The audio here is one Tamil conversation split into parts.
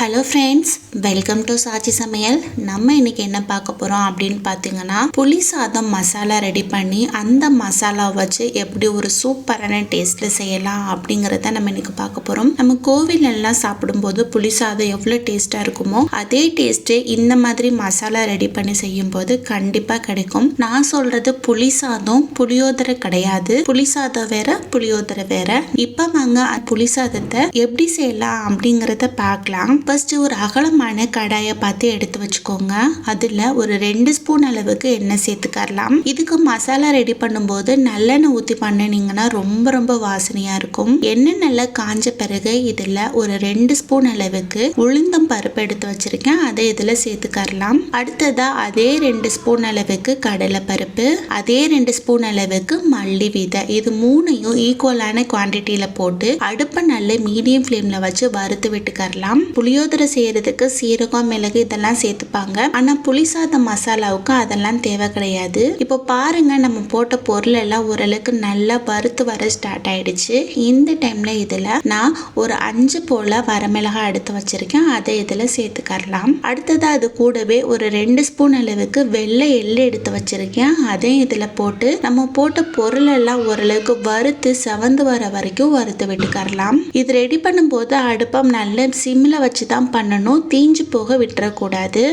Hello friends welcome to Saachi Samayal நம்ம இன்னைக்கு என்ன பார்க்க போகிறோம் அப்படின்னு பார்த்தீங்கன்னா புளி சாதம் மசாலா ரெடி பண்ணி அந்த மசாலா வச்சு எப்படி ஒரு சூப்பரான டேஸ்ட்டில் செய்யலாம் அப்படிங்கிறத நம்ம இன்னைக்கு பார்க்க போகிறோம் நம்ம கோவிலெல்லாம் சாப்பிடும்போது புளி சாதம் எவ்வளோ டேஸ்ட்டாக இருக்குமோ அதே டேஸ்ட்டு இந்த மாதிரி மசாலா ரெடி பண்ணி செய்யும்போது கண்டிப்பாக கிடைக்கும். நான் சொல்கிறது புளி சாதம் புளியோதரை கிடையாது. புளி சாதம் வேற புளியோதரை வேற. இப்போ வாங்க அந்த புளி சாதத்தை எப்படி செய்யலாம் அப்படிங்கிறத பார்க்கலாம். ஃபஸ்ட்டு ஒரு அகலமான கடாயை பார்த்து எடுத்து வச்சுக்கோங்க. அதில் ஒரு ரெண்டு ஸ்பூன் அளவுக்கு எண்ணெய் சேர்த்துக்கரலாம். இதுக்கு மசாலா ரெடி பண்ணும்போது நல்லெண்ணெய் ஊற்றி பண்ணினீங்கன்னா ரொம்ப ரொம்ப வாசனையாக இருக்கும். எண்ணெய் நல்லா காஞ்ச பிறகு இதில் ஒரு ரெண்டு ஸ்பூன் அளவுக்கு உளுந்தம் பருப்பு எடுத்து வச்சிருக்கேன். அதை இதில் சேர்த்துக்கரலாம். அடுத்ததாக அதே ரெண்டு ஸ்பூன் அளவுக்கு கடலை பருப்பு அதே ரெண்டு ஸ்பூன் அளவுக்கு மல்லி விதை. இது மூணையும் ஈக்குவலான குவான்டிட்டியில் போட்டு அடுப்பை நல்ல மீடியம் ஃப்ளேமில் வச்சு வறுத்து விட்டுக்கரலாம். புளியோதரை செய்யறதுக்கு சீரகம் மிளகு இதெல்லாம் சேர்த்துப்பாங்க. ஆனால் புளி சாதம் மசாலாவுக்கு அதெல்லாம் தேவை கிடையாது. இப்போ பாருங்க நம்ம போட்ட பொருள் எல்லாம் ஓரளவுக்கு நல்லா வறுத்து வர ஸ்டார்ட் ஆயிடுச்சு. இந்த டைம்ல இதில் நான் ஒரு அஞ்சு போல வரமிளகாய் எடுத்து வச்சிருக்கேன். அதை இதில் சேர்த்துக்கரலாம். அடுத்தது அது கூடவே ஒரு ரெண்டு ஸ்பூன் அளவுக்கு வெள்ளை எள்ளு எடுத்து வச்சிருக்கேன். அதையும் இதில் போட்டு நம்ம போட்ட பொருள் எல்லாம் ஓரளவுக்கு வறுத்து செவந்து வர வரைக்கும் வறுத்து விட்டுக்கரலாம். இது ரெடி பண்ணும்போது அடுப்பம் நல்ல சிம்மில் வச்சு தான் பண்ணணும். தீஞ்சு போக விட்டுறக்கூடாது.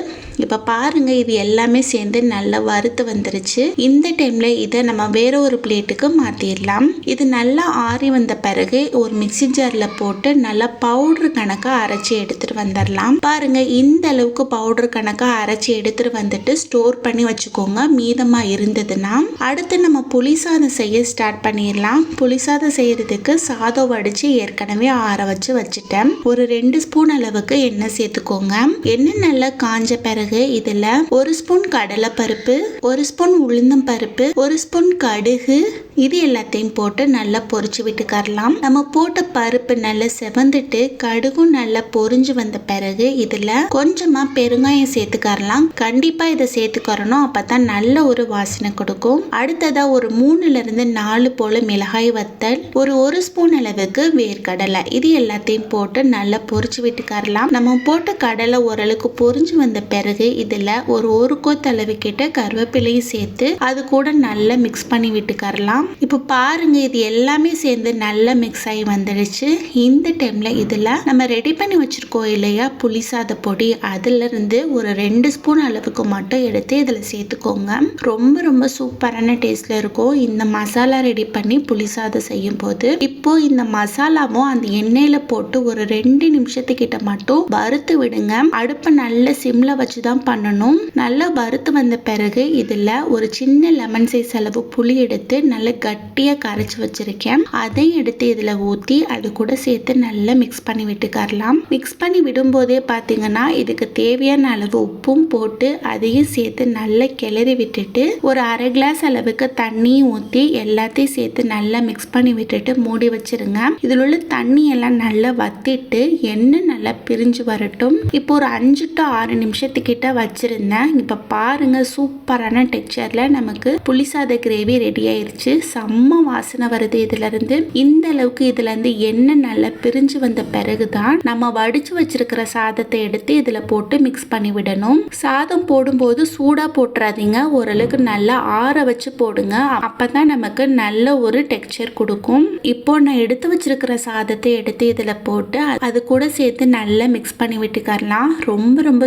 இப்போ பாருங்கள் இது எல்லாமே சேர்ந்து நல்லா வறுத்து வந்துருச்சு. இந்த டைமில் இதை நம்ம வேற ஒரு பிளேட்டுக்கு மாற்றிடலாம் இது நல்லா ஆறி வந்த பிறகு ஒரு மிக்சி ஜாரில் போட்டு நல்லா பவுடர் கணக்காக அரைச்சி எடுத்துட்டு வந்துடலாம் பாருங்கள் இந்த அளவுக்கு பவுடர் கணக்காக அரைச்சி எடுத்துட்டு வந்துட்டு ஸ்டோர் பண்ணி வச்சுக்கோங்க. மீதமாக இருந்ததுன்னா அடுத்து நம்ம புளி சாதம் செய்ய ஸ்டார்ட் பண்ணிடலாம் புளி சாதம் செய்யறதுக்கு சாதம் வடித்து ஏற்கனவே ஆற வச்சு வச்சுட்டேன். ஒரு ரெண்டு ஸ்பூன் அளவுக்கு எண்ணெய் சேர்த்துக்கோங்க. எண்ணெய் நல்லா காஞ்ச பிறகு இதுல ஒரு ஸ்பூன் கடலை பருப்பு ஒரு ஸ்பூன் உளுந்தம் பருப்பு ஒரு ஸ்பூன் கடுகு இது எல்லாத்தையும் போட்டு நல்லா பொரிச்சு விட்டுக்கரலாம். நம்ம போட்ட பருப்பு நல்லா செவந்துட்டு கடுகும் நல்லா பொரிஞ்சு வந்த பிறகு இதுல கொஞ்சமா பெருங்காயம் சேர்த்துக்கரலாம். கண்டிப்பா இதை சேர்த்துக்கறணும் அப்பதான் நல்ல ஒரு வாசனை கொடுக்கும். அடுத்ததா ஒரு மூணுல இருந்து நாலு போல மிளகாய் வத்தல் ஒரு ஒரு ஸ்பூன் அளவுக்கு வேர்க்கடலை. இது எல்லாத்தையும் போட்டு நல்லா பொரிச்சு விட்டுக்கரலாம். நம்ம போட்ட கடலை ஓரளவுக்கு பொரிஞ்சு வந்த பிறகு இதுல ஒரு ஒரு கோத்தளவு கிட்ட கருவேப்பிலையும் சேர்த்து அது கூட நல்லா மிக்ஸ் பண்ணி விட்டுக்கரலாம். இப்போ பாருங்க இது எல்லாமே சேர்ந்து நல்லா மிக்ஸ் ஆகி வந்துடுச்சு. இந்த டைம்ல இதில் நம்ம ரெடி பண்ணி வச்சிருக்கோம் இல்லையா? புளிசாத பொடி. அதுல இருந்து ஒரு ரெண்டு ஸ்பூன் அளவுக்கு மட்டும் எடுத்து இதில் சேர்த்துக்கோங்க. ரொம்ப ரொம்ப சூப்பரான டேஸ்ட்ல இருக்கும். இந்த மசாலா ரெடி பண்ணி புளி சாதம் செய்யும் போது இப்போ இந்த மசாலாவும் அந்த எண்ணெயில போட்டு ஒரு ரெண்டு நிமிஷத்துக்கிட்ட மட்டும் வறுத்து விடுங்க. அடுப்பை நல்ல சிம்ல வச்சு தான் பண்ணணும். நல்லா வறுத்து வந்த பிறகு இதுல ஒரு சின்ன லெமன் சைஸ் அளவு புளி எடுத்து நல்லா கட்டியாக கரைச்சி வச்சுருக்கேன். அதையும் எடுத்து இதில் ஊற்றி அது கூட சேர்த்து நல்லா மிக்ஸ் பண்ணி விட்டுக்கரலாம். மிக்ஸ் பண்ணி விடும்போதே பார்த்தீங்கன்னா இதுக்கு தேவையான அளவு உப்பும் போட்டு அதையும் சேர்த்து நல்லா கிளறி விட்டுட்டு ஒரு அரை கிளாஸ் அளவுக்கு தண்ணியும் ஊற்றி எல்லாத்தையும் சேர்த்து நல்லா மிக்ஸ் பண்ணி விட்டுட்டு மூடி வச்சிருங்க. இதில் உள்ள தண்ணி எல்லாம் நல்லா வத்திட்டு எண்ணெய் நல்லா பிரிஞ்சு வரட்டும். இப்போ ஒரு அஞ்சு டு ஆறு நிமிஷத்துக்கிட்ட வச்சுருந்தேன். இப்போ பாருங்க சூப்பரான டெக்ஸ்சரில் நமக்கு புளிசாத கிரேவி ரெடி ஆயிடுச்சு செம்ம வாசனை வருது இதுல இருந்து இந்த அளவுக்கு இதுல இருந்து எண்ணெய் நல்லா பிரிஞ்சு வந்த பிறகுதான் நம்ம வடிச்சு வச்சிருக்கிற சாதத்தை எடுத்து இதுல போட்டு மிக்ஸ் பண்ணி விடணும். சாதம் போடும்போது சூடா போட்டுறாதீங்க. ஓரளவுக்கு நல்லா ஆற வச்சு போடுங்க. அப்பதான் நமக்கு நல்ல ஒரு டெக்ஸ்சர் கொடுக்கும். இப்போ நான் எடுத்து வச்சிருக்கிற சாதத்தை எடுத்து இதுல போட்டு அது கூட சேர்த்து நல்லா மிக்ஸ் பண்ணி விட்டுக்கரலாம் ரொம்ப ரொம்ப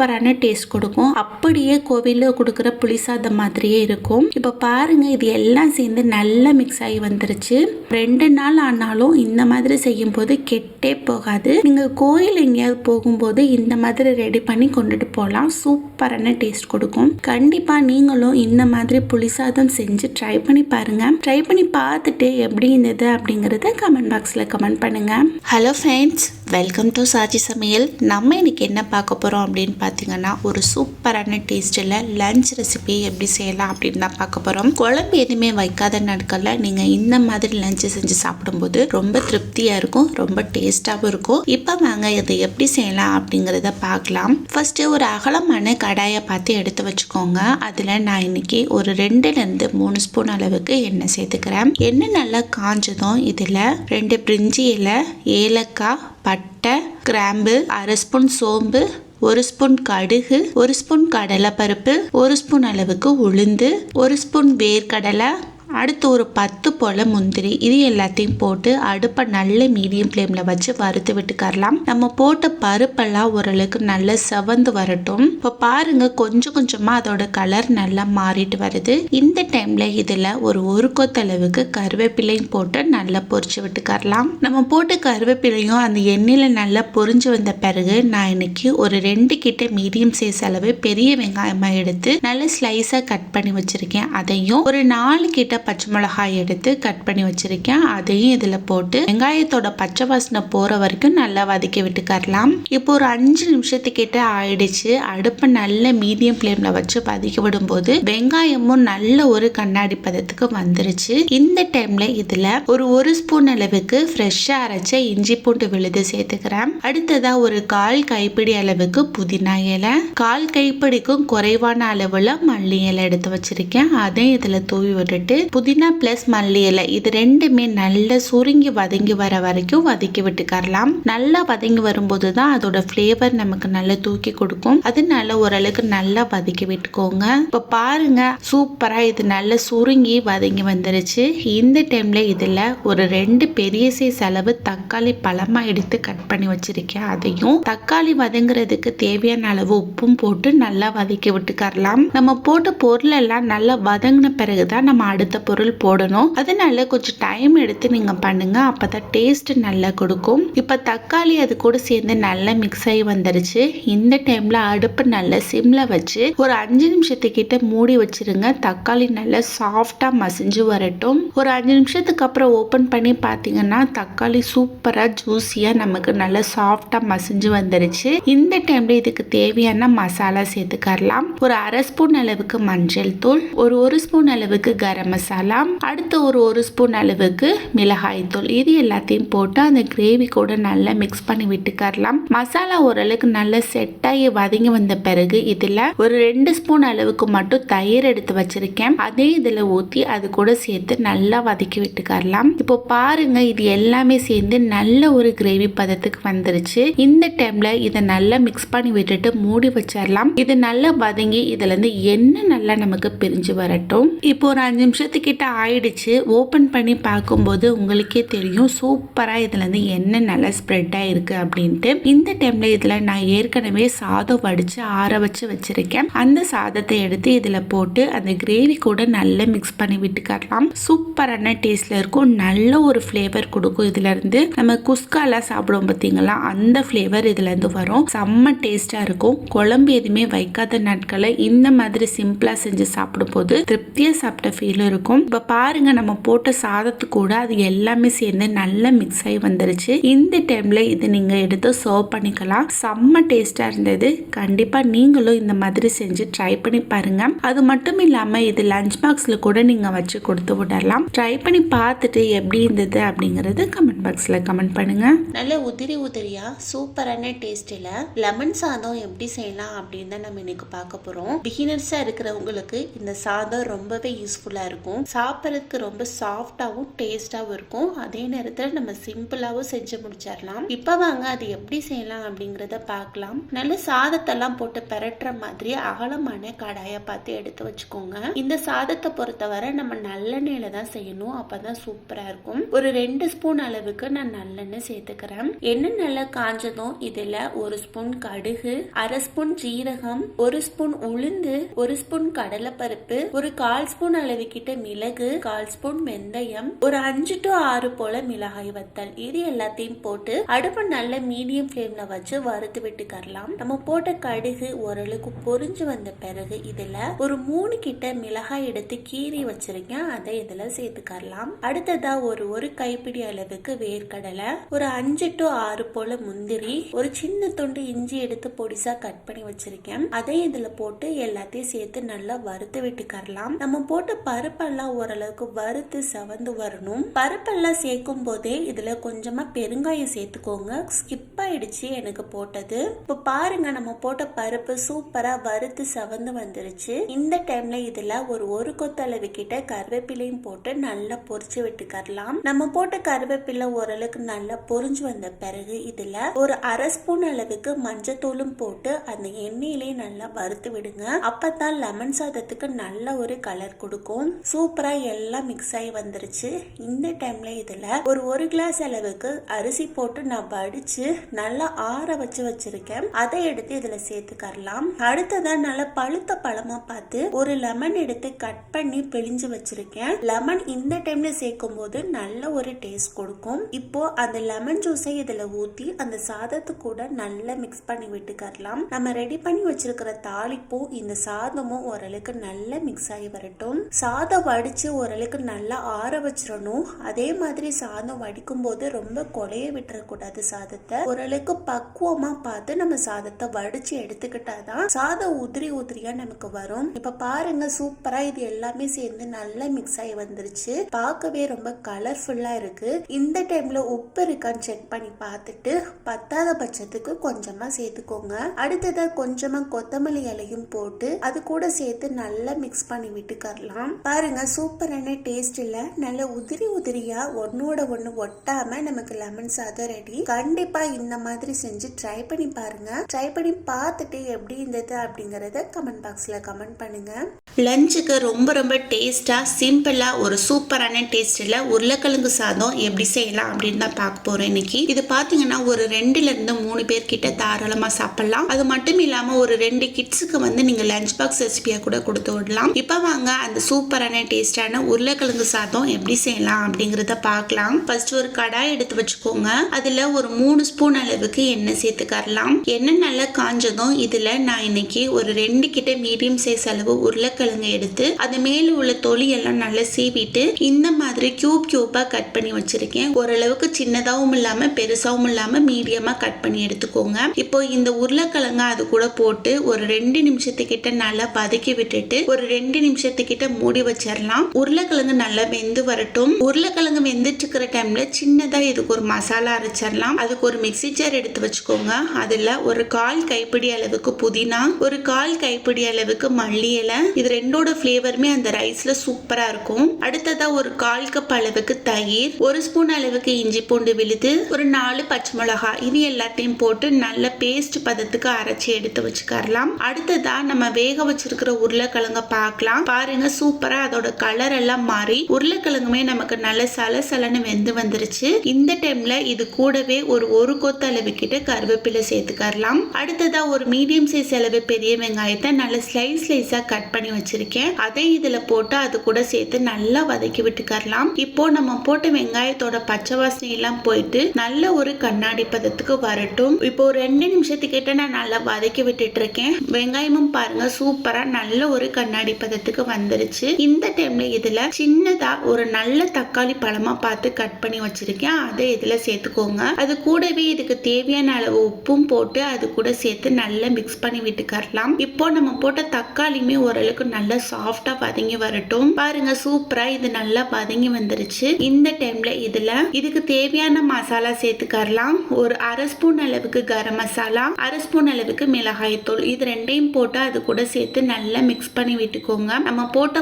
சூப்பரான டேஸ்ட் கொடுக்கும். அப்படியே கோவிலில் கொடுக்குற புளிசாதம் மாதிரியே இருக்கும். இப்போ பாருங்க இது எல்லாம் சேர்ந்து நல்லா மிக்ஸ் ஆகி வந்துருச்சு. ரெண்டு நாள் ஆனாலும் இந்த மாதிரி செய்யும் போது கெட்டே போகாது. நீங்கள் கோயில் எங்கேயாவது போகும்போது இந்த மாதிரி ரெடி பண்ணி கொண்டுட்டு போகலாம் சூப்பரான டேஸ்ட் கொடுக்கும். கண்டிப்பாக நீங்களும் இந்த மாதிரி புளிசாதம் செஞ்சு ட்ரை பண்ணி பாருங்க. ட்ரை பண்ணி பார்த்துட்டு எப்படி இருந்தது அப்படிங்கிறத கமெண்ட் பாக்ஸில் கமெண்ட் பண்ணுங்க. ஹலோ ஃப்ரெண்ட்ஸ் வெல்கம் டு சாட்சி சமையல் நம்ம இன்னைக்கு என்ன பார்க்க போகிறோம் அப்படின்னு பார்த்தீங்கன்னா ஒரு சூப்பரான டேஸ்ட்டில் லஞ்ச் ரெசிபி எப்படி செய்யலாம் அப்படின்னு தான் பார்க்க போகிறோம் குழம்பு எதுவுமே வைக்காத நாட்களில் நீங்கள் இந்த மாதிரி லஞ்சு செஞ்சு சாப்பிடும்போது ரொம்ப திருப்தியாக இருக்கும் ரொம்ப டேஸ்ட்டாகவும் இருக்கும். இப்போ வாங்க இதை எப்படி செய்யலாம் அப்படிங்கிறத பார்க்கலாம். ஃபஸ்ட்டு ஒரு அகலமான கடாயை பார்த்து எடுத்து வச்சுக்கோங்க. அதில் நான் இன்னைக்கு ஒரு ரெண்டுலேருந்து மூணு ஸ்பூன் அளவுக்கு எண்ணெய் சேர்த்துக்கிறேன். எண்ணெய் நல்லா காஞ்சதும் இதில் ரெண்டு பிரிஞ்சி இலை ஏலக்காய் பட்டை கிராம்பு அரை ஸ்பூன் சோம்பு ஒரு ஸ்பூன் கடுகு ஒரு ஸ்பூன் கடலைப்பருப்பு ஒரு ஸ்பூன் அளவுக்கு உளுந்து ஒரு ஸ்பூன் வேர்க்கடலை அடுத்து ஒரு பத்து போல் முந்திரி. இது எல்லாத்தையும் போட்டு அடுப்பை நல்ல மீடியம் ஃப்ளேமில் வச்சு வறுத்து விட்டுக்கரலாம். நம்ம போட்ட பருப்பெல்லாம் ஓரளவுக்கு நல்லா செவந்து வரட்டும். இப்போ பாருங்க கொஞ்சம் கொஞ்சமாக அதோட கலர் நல்லா மாறிட்டு வருது. இந்த டைமில் இதில் ஒரு ஒரு கொத்தளவுக்கு கருவேப்பிலையும் போட்டு நல்லா பொரிச்சு விட்டுக்கரலாம். நம்ம போட்ட கருவேப்பிலையும் அந்த எண்ணெயில் நல்லா பொரிஞ்சு வந்த பிறகு நான் இன்னைக்கு ஒரு ரெண்டு கிட்ட மீடியம் சைஸ் அளவு பெரிய வெங்காயமாக எடுத்து நல்லா ஸ்லைஸாக கட் பண்ணி வச்சுருக்கேன். அதையும் ஒரு நாலு கிட்ட பச்சை மிளகாய் எடுத்து கட் பண்ணி வச்சிருக்கேன். அதையும் இதில் போட்டு வெங்காயத்தோட பச்சை வாசனை போகிற வரைக்கும் நல்லா வதக்கி விட்டுக்கரலாம். இப்போ ஒரு அஞ்சு நிமிஷத்துக்கிட்ட ஆயிடுச்சு. அடுப்பை நல்ல மீடியம் ஃப்ளேமில் வச்சு வதக்கி விடும்போது வெங்காயமும் நல்ல ஒரு கண்ணாடி பதத்துக்கு வந்துருச்சு. இந்த டைம்ல இதில் ஒரு ஒரு ஸ்பூன் அளவுக்கு ஃப்ரெஷ்ஷாக அரைச்ச இஞ்சி பூண்டு விழுது சேர்த்துக்கிறேன். அடுத்ததாக ஒரு கால் கைப்பிடி அளவுக்கு புதினா இலை. கால் கைப்பிடிக்கும் குறைவான அளவில் மல்லி இலை எடுத்து வச்சிருக்கேன். அதையும் இதில் தூவி விட்டுட்டு புதினா ப்ளஸ் மல்லி இலை இது ரெண்டுமே நல்லா சுருங்கி வதங்கி வர வரைக்கும் வதக்கி விட்டுக்கரலாம். நல்லா வதங்கி வரும்போது தான் அதோட ஃப்ளேவர் நமக்கு நல்லா தூக்கி கொடுக்கும். அதனால ஓரளவுக்கு நல்லா வதக்கி விட்டுக்கோங்க. இப்போ பாருங்க சூப்பராக இது நல்லா சுருங்கி வதங்கி வந்துருச்சு. இந்த டைம்ல இதில் ஒரு ரெண்டு பெரிய சைஸ் அளவு தக்காளி பழமாக எடுத்து கட் பண்ணி வச்சிருக்கேன். அதையும் தக்காளி வதங்குறதுக்கு தேவையான அளவு உப்பும் போட்டு நல்லா வதக்கி விட்டுக்கரலாம். நம்ம போட்ட பொருள் எல்லாம் நல்லா வதங்கின பிறகுதான் நம்ம அடுத்த பொருள் போடணும். அதனால கொஞ்சம் டைம் எடுத்து நீங்க பண்ணுங்க. அப்பதான் டேஸ்ட் நல்லா கொடுக்கும். இப்ப தக்காளி அது கூட சேர்ந்து நல்லா மிக்ஸ் ஆகி வந்துருச்சு. இந்த டைம்ல அடுப்பு நல்லா சிம்ல வச்சு ஒரு அஞ்சு நிமிஷத்துக்கிட்ட மூடி வச்சிருங்க. தக்காளி நல்லா சாஃப்டா மசிஞ்சு வரட்டும். ஒரு அஞ்சு நிமிஷத்துக்கு அப்புறம் ஓபன் பண்ணி பார்த்தீங்கன்னா தக்காளி சூப்பரா ஜூஸியாக நமக்கு நல்லா சாஃப்டா மசிஞ்சு வந்துருச்சு. இந்த டைம்ல இதுக்கு தேவையான மசாலா சேர்த்துக்கரலாம். ஒரு அரை ஸ்பூன் அளவுக்கு மஞ்சள் தூள் ஒரு ஒரு ஸ்பூன் அளவுக்கு கரம் மசாலா அடுத்து ஒரு ஒரு ஸ்பூன் அளவுக்கு மிளகாய் தூள். இது எல்லாத்தையும் போட்டு அந்த கிரேவி கூட நல்லா மிக்ஸ் பண்ணி விட்டுக்கரலாம். மசாலா ஓரளவுக்கு நல்லா செட் ஆகி வதங்கி வந்த பிறகு இதில் ஒரு ரெண்டு ஸ்பூன் அளவுக்கு மட்டும் தயிர் எடுத்து வச்சிருக்கேன். அதே இதில் ஊற்றி அது கூட சேர்த்து நல்லா வதக்கி விட்டுக்கரலாம். இப்போ பாருங்க இது எல்லாமே சேர்ந்து நல்ல ஒரு கிரேவி பதத்துக்கு வந்துருச்சு. இந்த டைம்ல இதை நல்லா மிக்ஸ் பண்ணி விட்டுட்டு மூடி வச்சிடலாம் இது நல்லா வதங்கி இதுல இருந்து எண்ணெய் நல்லா நமக்கு பிரிஞ்சு வரட்டும். இப்போ ஒரு அஞ்சு நிமிஷத்துக்கு கிட்ட ஆயிடுச்சு ஓப்பன் பண்ணி பார்க்கும்போது உங்களுக்கே தெரியும் சூப்பராக இதுலேருந்து என்ன எண்ணெய் நல்லா ஸ்ப்ரெட் ஆகிருக்கு அப்படின்ட்டு. இந்த டைமில் இதில் நான் ஏற்கனவே சாதம் வடித்து ஆற வச்சு வச்சுருக்கேன். அந்த சாதத்தை எடுத்து இதில் போட்டு அந்த கிரேவி கூட நல்லா மிக்ஸ் பண்ணி விட்டுக்கலாம். சூப்பரான டேஸ்ட்டில் இருக்கும். நல்ல ஒரு ஃப்ளேவர் கொடுக்கும் இதுலேருந்து நம்ம குஸ்காலாம் சாப்பிடுவோம் பார்த்தீங்களா அந்த ஃப்ளேவர் இதுலேருந்து வரும். செம்ம டேஸ்ட்டாக இருக்கும். குழம்பு எதுவுமே வைக்காத நாட்களை இந்த மாதிரி சிம்பிளாக செஞ்சு சாப்பிடும்போது திருப்தியாக சாப்பிட்ட ஃபீலும் இருக்கும். இப்போ பாருங்க நம்ம போட்ட சாதத்து கூட அது எல்லாமே சேர்ந்து நல்லா மிக்ஸ் ஆகி வந்துருச்சு. இந்த டைம்ல இது நீங்க எடுத்து சர்வ் பண்ணிக்கலாம். செம்ம டேஸ்டா இருந்தது. கண்டிப்பா நீங்களும் இந்த மாதிரி செஞ்சு ட்ரை பண்ணி பாருங்க. அது மட்டும் இல்லாம இது லஞ்ச் பாக்ஸ்ல கூட நீங்க வச்சு கொடுத்து விடலாம். ட்ரை பண்ணி பார்த்துட்டு எப்படி இருந்தது அப்படிங்கறது கமெண்ட் பாக்ஸ்ல கமெண்ட் பண்ணுங்க. நல்ல உதிரி உதிரியா சூப்பரான டேஸ்ட்டில் லெமன் சாதம் எப்படி செய்யலாம் அப்படின்னு தான் நம்ம இன்னைக்கு பார்க்க போறோம். பிகினர்ஸா இருக்கிறவங்களுக்கு இந்த சாதம் ரொம்பவே யூஸ்ஃபுல்லா இருக்கும். சாப்பிட்றதுக்கு ரொம்ப சாஃப்டாகவும் டேஸ்டாகவும் இருக்கும். அதே நேரத்தில் நம்ம சிம்பிளாகவும் செஞ்சு முடிச்சிடலாம் இப்போ வாங்க அது எப்படி செய்யலாம் அப்படிங்கிறத பார்க்கலாம். நல்ல சாதத்தெல்லாம் போட்டு பெரட்டுற மாதிரி அகலமான கடாயை பார்த்து எடுத்து வச்சுக்கோங்க. இந்த சாதத்தை பொறுத்தவரை நம்ம நல்லெண்ணெயில தான் செய்யணும். அப்பதான் சூப்பரா இருக்கும். ஒரு ரெண்டு ஸ்பூன் அளவுக்கு நான் நல்லெண்ணெய் சேர்த்துக்கிறேன். எண்ணெய் நல்லா காஞ்சதும் இதுல ஒரு ஸ்பூன் கடுகு அரை ஸ்பூன் ஜீரகம் ஒரு ஸ்பூன் உளுந்து ஒரு ஸ்பூன் கடலைப்பருப்பு ஒரு கால் ஸ்பூன் அளவு கிட்ட மிளகு கால் ஸ்பூன் வெந்தயம் ஒரு அஞ்சு டு ஆறு போல மிளகாய் வத்தல். இது எல்லாத்தையும் போட்டு அடுப்பை நல்ல மீடியம் ஃப்ளேம்ல வச்சு வறுத்து விட்டுக்கரலாம். நம்ம போட்ட கடுகு ஓரளவுக்கு பொரிஞ்சு வந்த பிறகு இதுல ஒரு மூணு கிட்ட மிளகாய் எடுத்து கீறி வச்சிருக்கேன். அதை இதுல சேர்த்துக்கரலாம். அடுத்ததா ஒரு ஒரு கைப்பிடி அளவுக்கு வேர்க்கடலை ஒரு அஞ்சு டு ஆறு போல முந்திரி ஒரு சின்ன துண்டு இஞ்சி எடுத்து பொடிசா கட் பண்ணி வச்சிருக்கேன். அதை இதுல போட்டு எல்லாத்தையும் சேர்த்து நல்லா வறுத்து விட்டுக்கரலாம். நம்ம போட்ட பருப்பு பருப்பெல்லாம் ஓரளவுக்கு வறுத்து செவந்து வரணும். பருப்பெல்லாம் சேர்க்கும் போதே இதுல கொஞ்சமா பெருங்காயம் சேர்த்துக்கோங்க. ஸ்கிப் ஆயிடுச்சு எனக்கு போட்டது. இப்போ பாருங்க நம்ம போட்ட பருப்பு சூப்பரா வறுத்து செவந்து வந்துருச்சு. இந்த டைம்ல இதுல ஒரு ஒரு கொத்தளவு கிட்ட கருவேப்பிலையும் போட்டு நல்லா பொரிச்சு விட்டுக்கரலாம். நம்ம போட்ட கருவேப்பிலை ஓரளவுக்கு நல்லா பொரிஞ்சு வந்த பிறகு இதுல ஒரு அரை ஸ்பூன் அளவுக்கு மஞ்சத்தூளும் போட்டு அந்த எண்ணெயிலே நல்லா வறுத்து விடுங்க. அப்பதான் லெமன் சாதத்துக்கு நல்ல ஒரு கலர் கொடுக்கும். சூப்பரா எல்லாம் மிக்ஸ் ஆகி வந்துருச்சு. இந்த டைம்ல இதுல ஒரு ஒரு கிளாஸ் அளவுக்கு அரிசி போட்டு நான் வடிச்சு நல்லா ஆற வச்சு வச்சிருக்கேன். அதை எடுத்து இதுல சேர்த்துக்கரலாம். அடுத்ததா நல்லா பழுத்த பழமா பார்த்து ஒரு லெமன் எடுத்து கட் பண்ணி பிழிஞ்சு வச்சிருக்கேன். லெமன் இந்த டைம்ல சேர்க்கும் போது நல்ல ஒரு டேஸ்ட் கொடுக்கும். இப்போ அந்த லெமன் ஜூஸை இதுல ஊத்தி அந்த சாதத்து கூட நல்லா மிக்ஸ் பண்ணி விட்டுக்கரலாம். நம்ம ரெடி பண்ணி வச்சிருக்கிற தாளிப்பும் இந்த சாதமும் ஓரளவுக்கு நல்லா மிக்ஸ் ஆகி வரட்டும். சாதம் வடித்து ஓரளவுக்கு நல்லா ஆற வச்சிடணும் அதே மாதிரி சாதம் வடிக்கும் போது ரொம்ப கொலைய விட்டுறக்கூடாது சாதத்தை. ஓரளவுக்கு பக்குவமாக பார்த்து நம்ம சாதத்தை வடித்து எடுத்துக்கிட்டா தான் சாதம் உதிரி உதிரியாக நமக்கு வரும். இப்போ பாருங்க சூப்பராக இது எல்லாமே சேர்ந்து நல்லா மிக்ஸ் ஆகி வந்துருச்சு. பார்க்கவே ரொம்ப கலர்ஃபுல்லாக இருக்குது இந்த டைமில் உப்பு இருக்கான்னு செக் பண்ணி பார்த்துட்டு பத்தாத பட்சத்துக்கு கொஞ்சமாக சேர்த்துக்கோங்க. அடுத்ததை கொஞ்சமாக கொத்தமல்லி இலையும் போட்டு அது கூட சேர்த்து நல்லா மிக்ஸ் பண்ணி விட்டுக்கரலாம். பாருங்க சூப்பரான டேஸ்ட் நல்ல உதிரி உதிரியாக ஒன்னோட ஒன்று ஒட்டாமல் நமக்கு லெமன் சாதம் ரெடி கண்டிப்பாக இந்த மாதிரி செஞ்சு ட்ரை பண்ணி பாருங்கள் ட்ரை பண்ணி பார்த்துட்டு எப்படி இருந்தது அப்படிங்கிறத கமெண்ட் பாக்ஸில் கமெண்ட் பண்ணுங்கள் லஞ்சுக்கு ரொம்ப ரொம்ப டேஸ்ட்டாக சிம்பிளாக ஒரு சூப்பரான டேஸ்ட்டில் உருளைக்கிழங்கு சாதம் எப்படி செய்யலாம் அப்படின்னு தான் பார்க்க போகிறோம் இன்னைக்கு. இது பார்த்தீங்கன்னா ஒரு ரெண்டுலேருந்து மூணு பேர்கிட்ட தாராளமாக சாப்பிட்லாம். அது மட்டும் இல்லாமல் ஒரு ரெண்டு கிட்ஸுக்கு வந்து நீங்கள் லஞ்ச் பாக்ஸ் ரெசிபியாக கூட கொடுத்து விடலாம். இப்போ வாங்க அந்த சூப்பரான டேஸ்டான உருளைக்கிழங்கு சாதம் எப்படி செய்யலாம் அப்படிங்கிறத பார்க்கலாம். ஃபர்ஸ்ட் ஒரு கடாய் எடுத்து வச்சுக்கோங்க. அதில் ஒரு மூணு ஸ்பூன் அளவுக்கு எண்ணெய் சேர்த்துக்கரலாம். எண்ணெய் நல்லா காஞ்சதும் இதில் நான் இன்னைக்கு ஒரு ரெண்டு கிட்ட மீடியம் சைஸ் அளவு உருளைக்கிழங்கு எடுத்து அது மேலே உள்ள தொலி எல்லாம் நல்லா சீவிட்டு இந்த மாதிரி கியூப் கியூப்பாக கட் பண்ணி வச்சிருக்கேன். ஓரளவுக்கு சின்னதாகவும் இல்லாமல் பெருசாகவும் இல்லாமல் மீடியமாக கட் பண்ணி எடுத்துக்கோங்க. இப்போ இந்த உருளைக்கிழங்கு அது கூட போட்டு ஒரு ரெண்டு நிமிஷத்துக்கிட்ட நல்லா வதக்கி விட்டுட்டு ஒரு ரெண்டு நிமிஷத்துக்கிட்ட மூடி வச்சிடலாம் உருளைக்கிழங்கு நல்லா வெந்து வரட்டும். உருளைக்கிழங்கு வெந்துட்டு இருக்கிற டைம்ல சின்னதா இதுக்கு ஒரு மசாலா அரைச்சிடலாம். அதுக்கு ஒரு மிக்சி ஜார் எடுத்து வச்சுக்கோங்க. அதுல ஒரு கால் கைப்பிடி அளவுக்கு புதினா ஒரு கால் கைப்பிடி அளவுக்கு மல்லி இலை. இது ரெண்டோட ஃப்ளேவருமே அந்த ரைஸ்ல சூப்பரா இருக்கும். அடுத்ததா ஒரு கால் கப் அளவுக்கு தயிர் ஒரு ஸ்பூன் அளவுக்கு இஞ்சி பூண்டு விழுது ஒரு நாலு பச்சை மிளகா இது எல்லாத்தையும் போட்டு நல்ல பேஸ்ட் பதத்துக்கு அரைச்சி எடுத்து வச்சுக்கரலாம். அடுத்ததா நம்ம வேக வச்சிருக்கிற உருளைக்கிழங்க பார்க்கலாம். பாருங்க சூப்பரா அதோட கலர் எல்லாம் மாறி உருளைக்கிழங்குமே நமக்கு நல்ல சலசலன்னு வெந்து வந்துருச்சு. இந்த டைம்ல இது கூடவே ஒரு ஒரு கொத்து அளவுக்கிட்ட கருவேப்பிலை சேர்த்துக்கரலாம். அடுத்ததா ஒரு மீடியம் சைஸ் அளவு பெரிய வெங்காயத்தை நல்ல ஸ்லைஸ் ஸ்லைஸா கட் பண்ணி வச்சிருக்கேன். அதை இதுல போட்டு அது கூட சேர்த்து நல்லா வதக்கி விட்டுக்கரலாம். இப்போ நம்ம போட்ட வெங்காயத்தோட பச்சை வாசனை எல்லாம் போயிட்டு நல்ல ஒரு கண்ணாடி பதத்துக்கு வரட்டும். இப்போ ஒரு ரெண்டு நிமிஷத்துக்கிட்ட நான் நல்லா வதக்கி விட்டுட்டு இருக்கேன். வெங்காயமும் பாருங்க சூப்பரா நல்ல ஒரு கண்ணாடி பதத்துக்கு வந்துருச்சு. இந்த டைம்ல இதுல சின்னதா ஒரு நல்ல தக்காளி பழமா பார்த்து கட் பண்ணி வச்சிருக்கேன். அதை இதுல சேர்த்துக்கோங்க. அது கூடவே இதுக்கு தேவையான அளவு உப்பும் போட்டு அது கூட சேர்த்து நல்லா மிக்ஸ் பண்ணி விட்டுக்கரலாம். இப்போ நம்ம போட்ட தக்காளியுமே ஓரளவுக்கு நல்லா சாஃப்டா வதங்கி வரட்டும். பாருங்க சூப்பரா இது நல்லா வதங்கி வந்துருச்சு. இந்த டைம்ல இதுல இதுக்கு தேவையான மசாலா சேர்த்துக்கரலாம். ஒரு அரை ஸ்பூன் அளவுக்கு கரம் மசாலா அரை ஸ்பூன் அளவுக்கு மிளகாய் தூள். இது ரெண்டையும் போட்டு அது கூட சேர்த்து நல்லா மிக்ஸ் பண்ணி விட்டுக்கோங்க. நம்ம போட்ட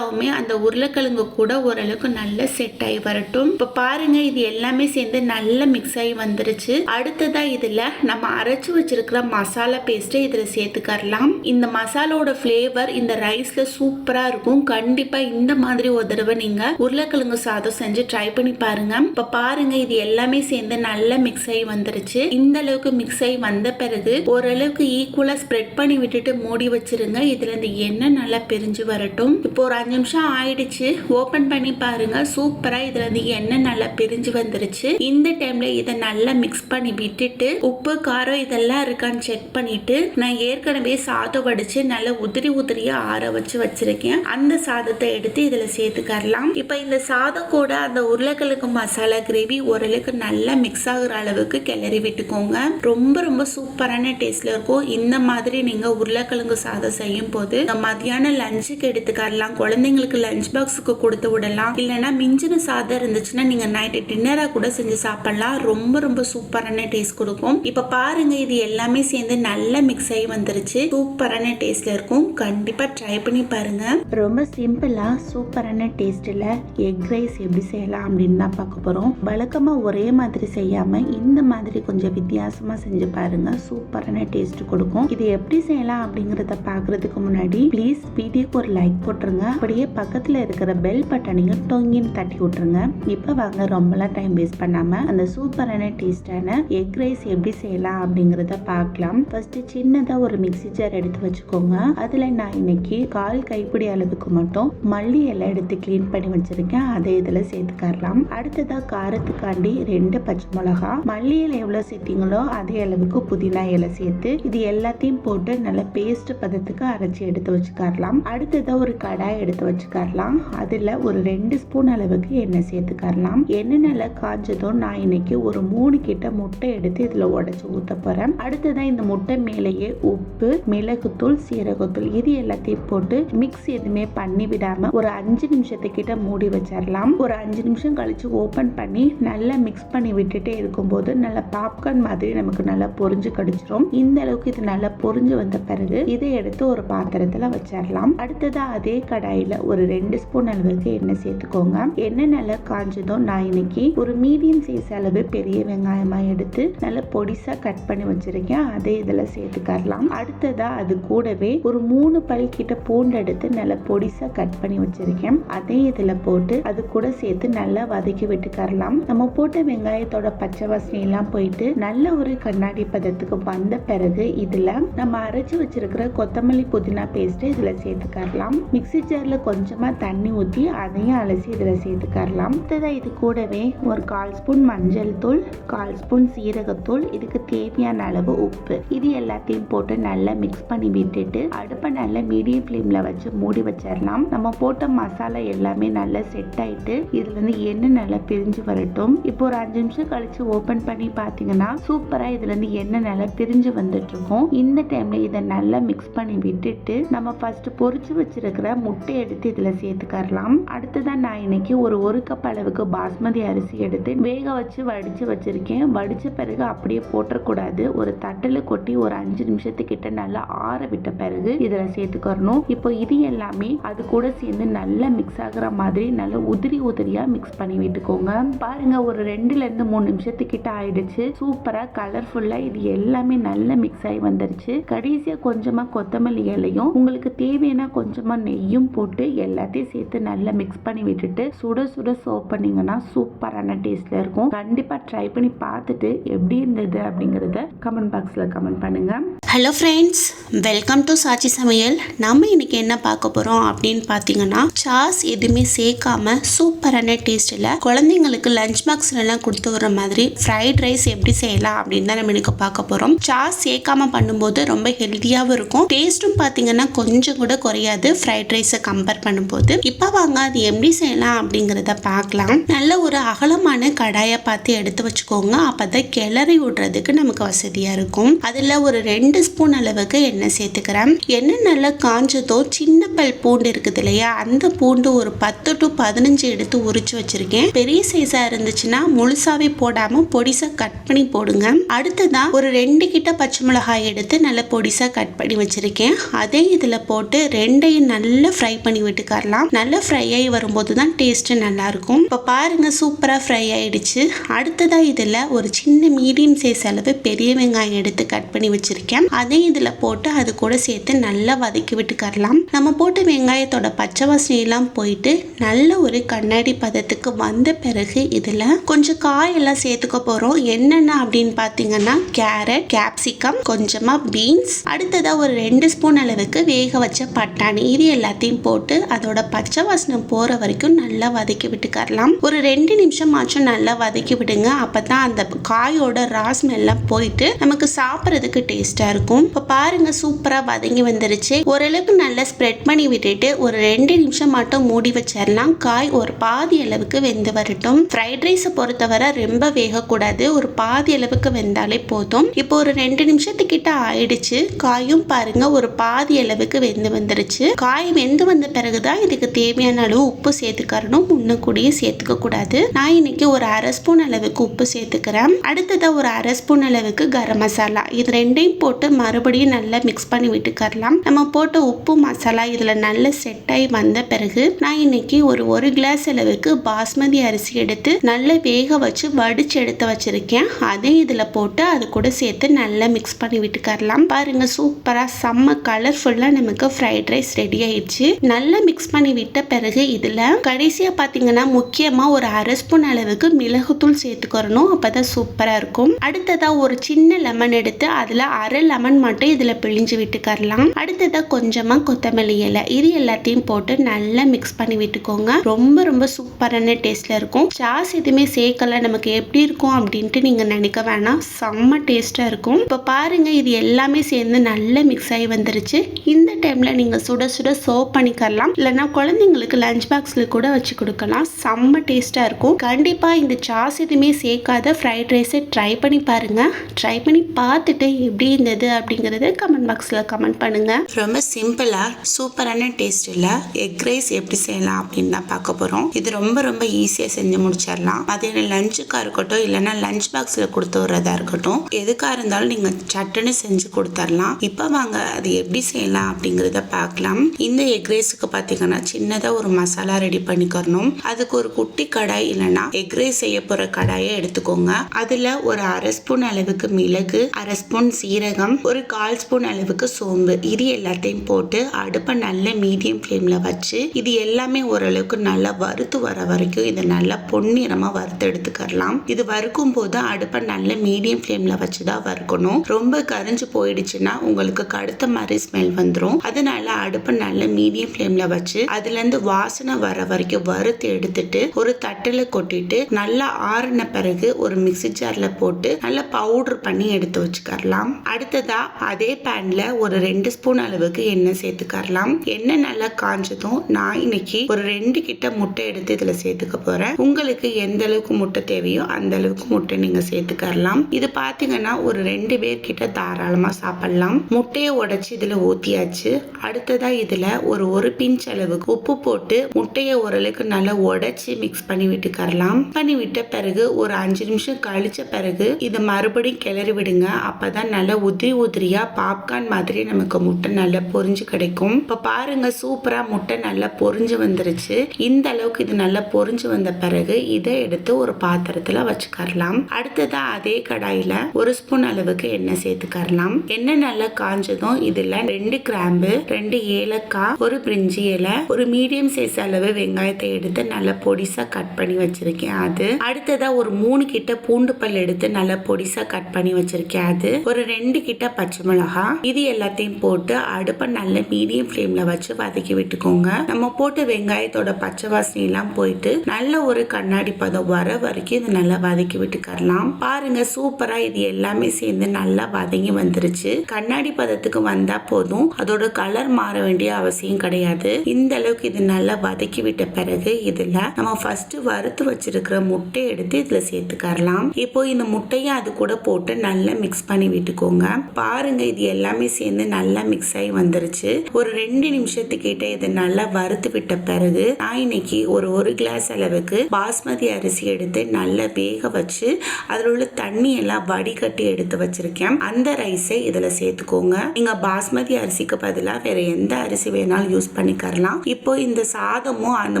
மசாலாவுமே அந்த உருளைக்கிழங்கு கூட ஓரளவுக்கு நல்லா செட் ஆகி வரட்டும். இப்போ பாருங்க இது எல்லாமே சேர்ந்து நல்லா மிக்ஸ் ஆகி வந்துருச்சு. அடுத்ததா இதுல நம்ம அரைச்சு வச்சிருக்கிற மசாலா பேஸ்ட்டை இதுல சேர்த்துக்கரலாம். இந்த மசாலோட ஃப்ளேவர் இந்த ரைஸ்ல சூப்பரா இருக்கும். கண்டிப்பா இந்த மாதிரி ஒரு தடவை நீங்க உருளைக்கிழங்கு சாதம் செஞ்சு ட்ரை பண்ணி பாருங்க. இப்ப பாருங்க இது எல்லாமே சேர்ந்து நல்லா மிக்ஸ் ஆகி வந்துருச்சு. இந்த அளவுக்கு மிக்ஸ் ஆகி வந்த பிறகு ஓரளவுக்கு ஈக்குவலா ஸ்ப்ரெட் பண்ணி விட்டுட்டு மூடி வச்சிருங்க. இதுல இந்த எண்ணெய் நல்லா பிரிஞ்சு வரட்டும். இப்போ ஒரு அஞ்சு நிமிஷம் ஆயிடுச்சு. ஓபன் பண்ணி பாருங்க. சூப்பரா இதுல இருந்து எண்ணெய் நல்லா பிரிஞ்சு வந்துருச்சு. இந்த டைம்ல இதை நல்லா மிக்ஸ் பண்ணி விட்டுட்டு உப்பு காரம் இதெல்லாம் இருக்கான்னு செக் பண்ணிட்டு நான் ஏற்கனவே சாதம் வடிச்சு நல்லா உதிரி உதிரியா ஆற வச்சு வச்சிருக்கேன். அந்த சாதத்தை எடுத்து இதுல சேர்த்துக்கரலாம். இப்போ இந்த சாதம் கூட அந்த உருளைக்கிழங்கு மசாலா கிரேவி ஓரளவுக்கு நல்லா மிக்ஸ் ஆகுற அளவுக்கு கிளறி விட்டுக்கோங்க. ரொம்ப ரொம்ப சூப்பரான டேஸ்ட்ல இருக்கும். இந்த மாதிரி நீங்க உருளைக்கிழங்கு சாதம் செய்யும் போது மதியான லஞ்சுக்கு எடுத்துக்கரலாம். குழந்தை குழந்தைங்களுக்கு லஞ்ச் பாக்ஸுக்கு கொடுத்து விடலாம். இல்லைன்னா மிஞ்சின சாதம் இருந்துச்சுன்னா நீங்க நைட்டு டின்னரா கூட செஞ்சு சாப்பிடலாம். ரொம்ப ரொம்ப சூப்பரான டேஸ்ட் கொடுக்கும். இப்ப பாருங்க இது எல்லாமே சேர்ந்து நல்லா மிக்ஸ் ஆகி வந்துருச்சு. சூப்பரான டேஸ்ட்ல இருக்கும். கண்டிப்பா ட்ரை பண்ணி பாருங்க. ரொம்ப சிம்பிளா சூப்பரான டேஸ்ட்ல எக் ரைஸ் எப்படி செய்யலாம் அப்படின்னு தான் பார்க்க போறோம். வழக்கமா ஒரே மாதிரி செய்யாம இந்த மாதிரி கொஞ்சம் வித்தியாசமா செஞ்சு பாருங்க. சூப்பரான டேஸ்ட் கொடுக்கும். இது எப்படி செய்யலாம் அப்படிங்கறத பாக்குறதுக்கு முன்னாடி ப்ளீஸ் வீடியோக்கு ஒரு லைக் போட்டுருங்க. அப்படி அப்படியே பக்கத்தில் இருக்கிற பெல் பட்டனையும் தொங்கின்னு தட்டி விட்டுருங்க. இப்போ வாங்க ரொம்பலாம் டைம் வேஸ்ட் பண்ணாம அந்த சூப்பரான டேஸ்டான எக் ரைஸ் எப்படி செய்யலாம் அப்படிங்கிறத பார்க்கலாம். ஃபர்ஸ்ட் சின்னதாக ஒரு மிக்சி ஜார் எடுத்து வச்சுக்கோங்க. அதில் நான் இன்னைக்கு கால் கைப்பிடி அளவுக்கு மட்டும் மல்லி இலை எடுத்து க்ளீன் பண்ணி வச்சிருக்கேன். அதை இதில் சேர்த்துக்கறலாம் அடுத்ததாக காரத்துக்காண்டி ரெண்டு பச்சை மிளகா. மல்லி இலை எவ்வளோ சேர்த்தீங்களோ அதே அளவுக்கு புதினா இலை சேர்த்து இது எல்லாத்தையும் போட்டு நல்லா பேஸ்ட் பதத்துக்கு அரைச்சி எடுத்து வச்சுக்கறலாம் அடுத்ததாக ஒரு கடாய் எடுத்து வச்சுக்கரலாம். அதில் ஒரு ரெண்டு ஸ்பூன் அளவுக்கு எண்ணெய் சேர்த்துக்கரலாம். எண்ணெய் நல்லா காஞ்சதும் நான் இன்னைக்கு ஒரு மூணு கிட்ட முட்டை எடுத்து இதில் உடச்சி ஊத்த போறேன். அடுத்ததான் இந்த முட்டை மேலேயே உப்பு மிளகுத்தூள் சீரகத்தூள் இது எல்லாத்தையும் போட்டு மிக்ஸ் எதுவுமே பண்ணி விடாம ஒரு அஞ்சு நிமிஷத்துக்கிட்ட மூடி வச்சிடலாம் ஒரு அஞ்சு நிமிஷம் கழிச்சு ஓப்பன் பண்ணி நல்லா மிக்ஸ் பண்ணி விட்டுட்டே இருக்கும்போது நல்லா பாப்கார்ன் மாதிரி நமக்கு நல்லா பொரிஞ்சு கடிச்சிரும். இந்த அளவுக்கு இது நல்லா பொரிஞ்சு வந்த பிறகு இதை எடுத்து ஒரு பாத்திரத்தில் வச்சிடலாம் அடுத்ததாக அதே கடாயில் ஒரு ரெண்டு ஸ்பூன் அளவுக்கு எண்ணெய் சேர்த்துக்கோங்க. எண்ணெய் நல்லா காஞ்சதும் நான் இன்னைக்கு ஒரு மீடியம் சைஸ் அளவு பெரிய வெங்காயமா எடுத்து நல்லா பொடிசா கட் பண்ணி வச்சிருக்கேன். அதை இதில் சேர்த்துக்கரலாம். அடுத்ததா அது கூடவே ஒரு மூணு பல் கிட்ட பூண்டு எடுத்து நல்லா பொடிசா கட் பண்ணி வச்சிருக்கேன். அதையும் இதில் போட்டு அது கூட சேர்த்து நல்லா வதக்கி விட்டுக்கரலாம். நம்ம போட்ட வெங்காயத்தோட பச்சை வாசனை எல்லாம் போயிட்டு நல்ல ஒரு கண்ணாடி பதத்துக்கு வந்த பிறகு இதில் நம்ம அரைச்சு வச்சிருக்கிற கொத்தமல்லி புதினா பேஸ்ட் இதில் சேர்த்துக்கரலாம். மிக்ஸி ஜாரில் கொஞ்சமாக தண்ணி ஊற்றி அதையும் அலசி இதில் சேர்த்துக்கரலாம். அடுத்ததா இது கூடவே ஒரு கால் ஸ்பூன் மஞ்சள் தூள் கால் ஸ்பூன் சீரகத்தூள் இதுக்கு தேவையான அளவு உப்பு. இது எல்லாத்தையும் போட்டு நல்லா மிக்ஸ் பண்ணி விட்டுட்டு அடுப்பை நல்லா மீடியம் ஃப்ளேமில் வச்சு மூடி வச்சிடலாம் நம்ம போட்ட மசாலா எல்லாமே நல்லா செட் ஆயிட்டு இதுல இருந்து எண்ணெய் நல்லா பிரிஞ்சு வரட்டும். இப்போ ஒரு அஞ்சு நிமிஷம் கழிச்சு ஓபன் பண்ணி பாத்தீங்கன்னா சூப்பரா இதுல இருந்து எண்ணெய் நல்லா பிரிஞ்சு வந்துட்டு இருக்கும் இந்த டைம்ல இதை நல்லா மிக்ஸ் பண்ணி விட்டுட்டு நம்ம ஃபர்ஸ்ட் பொறிச்சு வச்சிருக்கிற முட்டை எடுத்து இதில் சேர்த்துக்கரலாம். அடுத்ததான் நான் இன்னைக்கு ஒரு ஒரு கப் அளவுக்கு பாஸ்மதி அரிசி எடுத்து வேக வச்சு வடித்து வச்சுருக்கேன். வடித்த பிறகு அப்படியே போட்டக்கூடாது ஒரு தட்டில் கொட்டி ஒரு அஞ்சு நிமிஷத்துக்கிட்ட நல்லா ஆற விட்ட பிறகு இதில் சேர்த்துக்கறணும் இப்போ இது எல்லாமே அது கூட சேர்ந்து நல்லா மிக்ஸ் ஆகுற மாதிரி நல்லா உதிரி உதிரியாக மிக்ஸ் பண்ணி விட்டுக்கோங்க. பாருங்க ஒரு ரெண்டுலேருந்து மூணு நிமிஷத்துக்கிட்ட ஆயிடுச்சு. சூப்பராக கலர்ஃபுல்லாக இது எல்லாமே நல்லா மிக்ஸ் ஆகி வந்துருச்சு. கடைசியாக கொஞ்சமாக கொத்தமல்லி இலையும் உங்களுக்கு தேவையான கொஞ்சமாக நெய்யும் போட்டு எல்லாத்தையும் சேர்த்து நல்லா மிக்ஸ் பண்ணி விட்டுட்டு சுட சுட சர்வ் பண்ணீங்கன்னா சூப்பரான டேஸ்ட்ல இருக்கும். கண்டிப்பா ட்ரை பண்ணி பார்த்துட்டு எப்படி இருந்தது அப்படிங்கறத கமெண்ட் பாக்ஸ்ல கமெண்ட் பண்ணுங்க. ஹலோ ஃப்ரெண்ட்ஸ் வெல்கம் டு சாட்சி சமையல் நம்ம இன்னைக்கு என்ன பார்க்க போறோம் அப்படின்னு பார்த்தீங்கன்னா சாஸ் எதுவுமே சேர்க்காம சூப்பரான டேஸ்ட்ல குழந்தைங்களுக்கு லஞ்ச் பாக்ஸ்ல எல்லாம் கொடுத்து வர மாதிரி ஃப்ரைட் ரைஸ் எப்படி செய்யலாம் அப்படின்னு தான் நம்ம இன்னைக்கு பார்க்க போறோம். சாஸ் சேர்க்காம பண்ணும்போது ரொம்ப ஹெல்த்தியாகவும் இருக்கும். டேஸ்ட்டும் பார்த்தீங்கன்னா கொஞ்சம் கூட குறையாது. ஃப்ரைட் ரைஸை கம்பேர் பண்ணும்போது இப்போ வாங்க அது எப்படி செய்யலாம் அப்படிங்கிறத பார்க்கலாம். நல்ல ஒரு அகலமான கடாயை பார்த்து எடுத்து வச்சுக்கோங்க. அப்போதான் கிளறி விடுறதுக்கு நமக்கு வசதியாக இருக்கும். அதில் ஒரு ரெண்டு ஸ்பூன் அளவுக்கு எண்ணெய் சேர்த்துக்கிறேன். எண்ணெய் நல்லா காஞ்சதோ சின்ன பல் பூண்டு இருக்குது இல்லையா? அந்த பூண்டு ஒரு பத்து டு பதினஞ்சு எடுத்து உரிச்சு வச்சிருக்கேன். பெரிய சைஸாக இருந்துச்சுன்னா முழுசாவே போடாமல் பொடிசா கட் பண்ணி போடுங்க. அடுத்ததான் ஒரு ரெண்டு கிட்ட பச்சை மிளகாய் எடுத்து நல்லா பொடிசா கட் பண்ணி வச்சிருக்கேன். அதே இதில் போட்டு ரெண்டையும் நல்லா ஃப்ரை பண்ணி பண்ணி விட்டுக்கரலாம். நல்லா ஃப்ரை ஆகி வரும்போது தான் டேஸ்ட்டு நல்லாயிருக்கும் இப்போ பாருங்கள் சூப்பராக ஃப்ரை ஆகிடுச்சு அடுத்ததாக இதில் ஒரு சின்ன மீடியம் சைஸ் அளவு பெரிய வெங்காயம் எடுத்து கட் பண்ணி வச்சுருக்கேன். அதையும் இதில் போட்டு அது கூட சேர்த்து நல்லா வதக்கி விட்டுக்கரலாம். நம்ம போட்ட வெங்காயத்தோட பச்சை வாசனையெல்லாம் போயிட்டு நல்ல ஒரு கண்ணாடி பதத்துக்கு வந்த பிறகு இதில் கொஞ்சம் காயெல்லாம் சேர்த்துக்க போகிறோம் என்னென்ன அப்படின்னு பார்த்தீங்கன்னா கேரட் கேப்சிகம் கொஞ்சமாக பீன்ஸ் அடுத்ததாக ஒரு ரெண்டு ஸ்பூன் அளவுக்கு வேக வச்ச பட்டாணி. இது எல்லாத்தையும் போட்டு அதோட பச்சை வாசனை போகிற வரைக்கும் நல்லா வதக்கி விட்டுக்கரலாம். ஒரு ரெண்டு நிமிஷம் ஆச்சும் நல்லா வதக்கி விடுங்க. அப்போ தான் அந்த காயோட ராஸ்மெல்லாம் போயிட்டு நமக்கு சாப்பிட்றதுக்கு டேஸ்ட்டாக இருக்கும். இப்போ பாருங்க சூப்பராக வதங்கி வந்துருச்சு. ஓரளவுக்கு நல்லா ஸ்ப்ரெட் பண்ணி விட்டுட்டு ஒரு ரெண்டு நிமிஷம் மட்டும் மூடி வச்சிடலாம் காய் ஒரு பாதி அளவுக்கு வெந்து வரட்டும். ஃப்ரைட் ரைஸை பொறுத்தவரை ரொம்ப வேகக்கூடாது. ஒரு பாதி அளவுக்கு வெந்தாலே போதும். இப்போ ஒரு ரெண்டு நிமிஷத்துக்கிட்ட ஆயிடுச்சு. காயும் பாருங்க ஒரு பாதி அளவுக்கு வெந்து வந்துருச்சு. காய் வெந்து வந்த பிறகுதான் இதுக்கு தேவையான அளவு உப்பு சேர்த்துக்கறணும். முன்னக்கூடியே கூடயே சேர்த்துக்க கூடாது. நான் இன்னைக்கு ஒரு அரை ஸ்பூன் அளவுக்கு உப்பு சேர்த்துக்கிறேன். அடுத்ததாக ஒரு அரை ஸ்பூன் அளவுக்கு கரம் மசாலா. இது ரெண்டையும் போட்டு மறுபடியும் நல்லா மிக்ஸ் பண்ணி விட்டுக்கரலாம் நம்ம போட்ட உப்பு மசாலா இதில் நல்லா செட் ஆகி வந்த பிறகு நான் இன்னைக்கு ஒரு ஒரு கிளாஸ் அளவுக்கு பாஸ்மதி அரிசி எடுத்து நல்லா வேக வச்சு வடிச்சு எடுத்து வச்சிருக்கேன். அதையும் இதில் போட்டு அது கூட சேர்த்து நல்லா மிக்ஸ் பண்ணி விட்டுக்கரலாம் பாருங்க சூப்பராக செம்ம கலர்ஃபுல்லாக நமக்கு ஃப்ரைட் ரைஸ் ரெடி ஆயிடுச்சு. நல்ல நல்லா மிக்ஸ் பண்ணி விட்ட பிறகு இதில் கடைசியாக பார்த்தீங்கன்னா முக்கியமாக ஒரு அரை ஸ்பூன் அளவுக்கு மிளகுத்தூள் சேர்த்துக்கிறணும். அப்பதான் சூப்பராக இருக்கும். அடுத்ததாக ஒரு சின்ன லெமன் எடுத்து அதில் அரை லெமன் மட்டும் இதில் பிழிஞ்சு விட்டுக்கரலாம். அடுத்ததாக கொஞ்சமாக கொத்தமல்லி இலை. இது எல்லாத்தையும் போட்டு நல்லா மிக்ஸ் பண்ணி விட்டுக்கோங்க. ரொம்ப ரொம்ப சூப்பரான டேஸ்ட்டில் இருக்கும். சாஸ் எதுவுமே சேர்க்கல. நமக்கு எப்படி இருக்கும் அப்படின்ட்டு நீங்கள் நினைக்க வேணாம். செம்ம டேஸ்ட்டாக இருக்கும். இப்போ பாருங்கள் இது எல்லாமே சேர்ந்து நல்லா மிக்ஸ் ஆகி வந்துருச்சு. இந்த டைமில் நீங்கள் சுட சுட சர்வ் பண்ணிக்கலாம் இல்லைன்னா குழந்தைங்களுக்கு லஞ்ச் பாக்ஸில் கூட வச்சு கொடுக்கலாம். செம்ம டேஸ்ட்டாக இருக்கும். கண்டிப்பாக இந்த சாஸ் எதுவுமே சேர்க்காத ஃப்ரைட் ரைஸை ட்ரை பண்ணி பாருங்கள் ட்ரை பண்ணி பார்த்துட்டு எப்படி இருந்தது அப்படிங்கிறத கமெண்ட் பாக்ஸில் கமெண்ட் பண்ணுங்கள் ரொம்ப சிம்பிளாக சூப்பரான டேஸ்ட்டில் எக் ரைஸ் எப்படி செய்யலாம் அப்படின்னு தான் பார்க்க போகிறோம் இது ரொம்ப ரொம்ப ஈஸியாக செஞ்சு முடிச்சிடலாம். அதே லஞ்சுக்காக இருக்கட்டும் இல்லைன்னா லஞ்ச் பாக்ஸில் கொடுத்து விட்றதா இருக்கட்டும் எதுக்காக இருந்தாலும் நீங்கள் சட்டுன்னு செஞ்சு கொடுத்துடலாம். இப்போ வாங்க அது எப்படி செய்யலாம் அப்படிங்கிறத பார்க்கலாம். இந்த எக் ரைஸுக்கு பார்த்தீங்கன்னா சின்னதாக ஒரு மசாலா ரெடி பண்ணிக்கிறணும். அதுக்கு ஒரு குட்டி கடாய் இல்லைன்னா எக் ரைஸ் செய்ய போகிற கடாயை எடுத்துக்கோங்க. அதில் ஒரு அரை ஸ்பூன் அளவுக்கு மிளகு அரை ஸ்பூன் சீரகம் ஒரு கால் ஸ்பூன் அளவுக்கு சோம்பு. இது எல்லாத்தையும் போட்டு அடுப்பை நல்ல மீடியம் ஃப்ளேமில் வச்சு இது எல்லாமே ஓரளவுக்கு நல்லா வறுத்து வர வரைக்கும் இதை நல்லா பொன்னிறமாக வறுத்து எடுத்துக்கலாம் இது வறுக்கும் போது அடுப்பை நல்ல மீடியம் ஃப்ளேமில் வச்சு தான் வறுக்கணும். ரொம்ப கரிஞ்சு போயிடுச்சுன்னா உங்களுக்கு கடுத்த மாதிரி ஸ்மெல் வந்துடும் அதனால அடுப்பை நல்ல மீடியம் ஃப்ளேமில் வச்சு அதுலேருந்து வாசனை வர வரைக்கும் வறுத்து எடுத்துட்டு ஒரு தட்டில் கொட்டிட்டு நல்லா ஆறின பிறகு ஒரு மிக்ஸி ஜாரில் போட்டு நல்லா பவுடர் பண்ணி எடுத்து வச்சுக்கரலாம் அடுத்ததா அதே பேன்ல ஒரு ரெண்டு ஸ்பூன் அளவுக்கு எண்ணெய் சேர்த்துக்கரலாம் எண்ணெய் நல்லா காஞ்சதும் நான் இன்னைக்கு ஒரு ரெண்டு கிட்ட முட்டை எடுத்து இதுல சேர்த்துக்க போறேன். உங்களுக்கு எந்த அளவுக்கு முட்டை தேவையோ அந்த அளவுக்கு முட்டை நீங்க சேர்த்துக்கரலாம் இது பாத்தீங்கன்னா ஒரு ரெண்டு பேர் கிட்ட தாராளமா சாப்பிடலாம். முட்டையை உடைச்சு இதுல ஊத்தியாச்சு. அடுத்ததா இதுல ஒரு ஒரு பிஞ்ச் அளவுக்கு உப்பு போட்டு முட்டையை ஓரளவுக்கு நல்லா உடைச்சி மிக்ஸ் பண்ணி விட்டுக்கரலாம். பண்ணி விட்ட பிறகு ஒரு அஞ்சு நிமிஷம் கழிச்ச பிறகு இதை மறுபடியும் கிளறி விடுங்க. அப்பதான் நல்லா உதிரி உதிரியா பாப்கார்ன் மாதிரி நமக்கு முட்டை நல்லா பொரிஞ்சு கிடைக்கும். இப்ப பாருங்க சூப்பரா முட்டை நல்லா பொரிஞ்சு வந்துருச்சு. இந்த அளவுக்கு இது நல்லா பொரிஞ்சு வந்த பிறகு இதை எடுத்து ஒரு பாத்திரத்துல வச்சுக்கரலாம். அடுத்ததா அதே கடாயில ஒரு ஸ்பூன் அளவுக்கு எண்ணெய் சேர்த்துக்கரலாம். எண்ணெய் நல்லா காஞ்சதும் இதுல ரெண்டு கிராம்பு ரெண்டு ஏலக்காய் ஒரு பிரிஞ்சு இலை ஒரு மீடியம் சைஸ் அளவு வெங்காயத்தை எடுத்து நல்லா பொடிசா கட் பண்ணி வச்சிருக்கேன் அது. அடுத்ததா ஒரு மூணு கிட்ட பூண்டு பல் எடுத்து நல்லா பொடிசா கட் பண்ணி வச்சிருக்கேன் அது. ஒரு ரெண்டு கிட்ட பச்சை மிளகா இது எல்லாத்தையும் போட்டு அடுப்பை நல்ல மீடியம் ஃப்ளேம்ல வச்சு வதக்கி விட்டுக்கோங்க. நம்ம போட்டு வெங்காயத்தோட பச்சை வாசனை எல்லாம் போயிட்டு நல்ல ஒரு கண்ணாடி பதம் வர வரைக்கும் இது நல்லா வதக்கி விட்டுக்கரலாம். பாருங்க சூப்பரா இது எல்லாமே சேர்ந்து நல்லா வதங்கி வந்துருச்சு. கண்ணாடி பதத்துக்கு வந்தா போதும். அதோட கலர் மாற வேண்டிய அவசியம் கிடையாது. இந்த அளவுக்கு இது நல்லா வதக்கி விட்ட பிறகு இதுல நம்ம ஃபர்ஸ்ட் வறுத்து வச்சிருக்கிற முட்டை எடுத்து இதுல சேர்த்துக்கரலாம். இப்போ இந்த முட்டையை அது கூட போட்டு நல்லா மிக்ஸ் பண்ணி விட்டுக்கோங்க. பாருங்க இது எல்லாமே சேர்ந்து நல்லா மிக்ஸ் ஆகி வந்துருச்சு. ஒரு ரெண்டு நிமிஷத்துக்கிட்ட இதை நல்லா வறுத்து விட்ட பிறகு நான் இன்னைக்கு ஒரு ஒரு கிளாஸ் அளவுக்கு பாஸ்மதி அரிசி எடுத்து நல்லா வேக வச்சு அதில் உள்ள தண்ணி எல்லாம் வடிகட்டி எடுத்து வச்சிருக்கேன். அந்த ரைஸை இதில் சேர்த்துக்கோங்க. நீங்கள் பாஸ்மதி அரிசிக்கு பதிலாக வேற எந்த அரிசி வேணாலும் யூஸ் பண்ணிக்கரலாம் இப்போ இந்த சாதமும் அந்த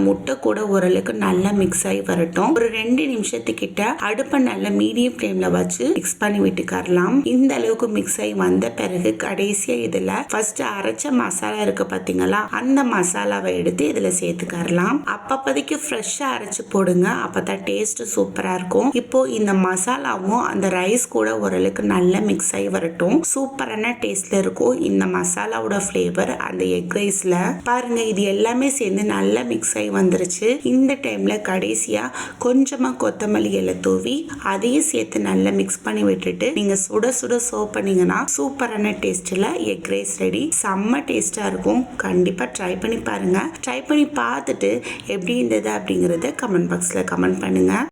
முட்டை கூட ஓரளவுக்கு நல்லா மிக்ஸ் ஆகி வரட்டும். ஒரு ரெண்டு நிமிஷத்துக்கிட்ட அடுப்பை நல்லா மீடியம் ஃப்ளேம்ல வச்சு மிக்ஸ் பண்ணி விட்டுக்கரலாம் இந்த அளவுக்கு மிக்ஸ் ஆகி வந்த பிறகு கடைசியா இதுல ஃபர்ஸ்ட் அரைச்ச மசாலா இருக்கு பாத்தீங்களா? அந்த மசாலாவை எடுத்து இதுல சேர்த்துக்கரலாம் அப்பப்போதைக்கு ஃப்ரெஷ்ஷா அரைச்சு போடுங்க. அப்பதான் டேஸ்ட் சூப்பரா இருக்கும். இப்போ இந்த மசாலாவும் அந்த ரைஸ் கூட ஓரளவுக்கு நல்லா மிக்ஸ் ஆகி வரட்டும். சூப்பரான டேஸ்ட்ல இருக்கும். இந்த மசாலாவோட ஃப்ளேவர் அந்த எக் ரைஸ்ல பாருங்கள் இது எல்லாமே சேர்ந்து நல்லா மிக்ஸ் ஆகி வந்துருச்சு. இந்த டைமில் கடைசியாக கொஞ்சமாக கொத்தமல்லி இலை தூவி அதையும் சேர்த்து நல்லா மிக்ஸ் பண்ணி விட்டுட்டு நீங்கள் சுட சுட சோப் பண்ணீங்கன்னா சூப்பரான டேஸ்ட்டில் எக் ரைஸ் ரெடி செம்ம டேஸ்ட்டாக இருக்கும். கண்டிப்பாக ட்ரை பண்ணி பாருங்கள் ட்ரை பண்ணி பார்த்துட்டு எப்படி இருந்தது அப்படிங்கிறத கமெண்ட் பாக்ஸில் கமெண்ட் பண்ணுங்கள்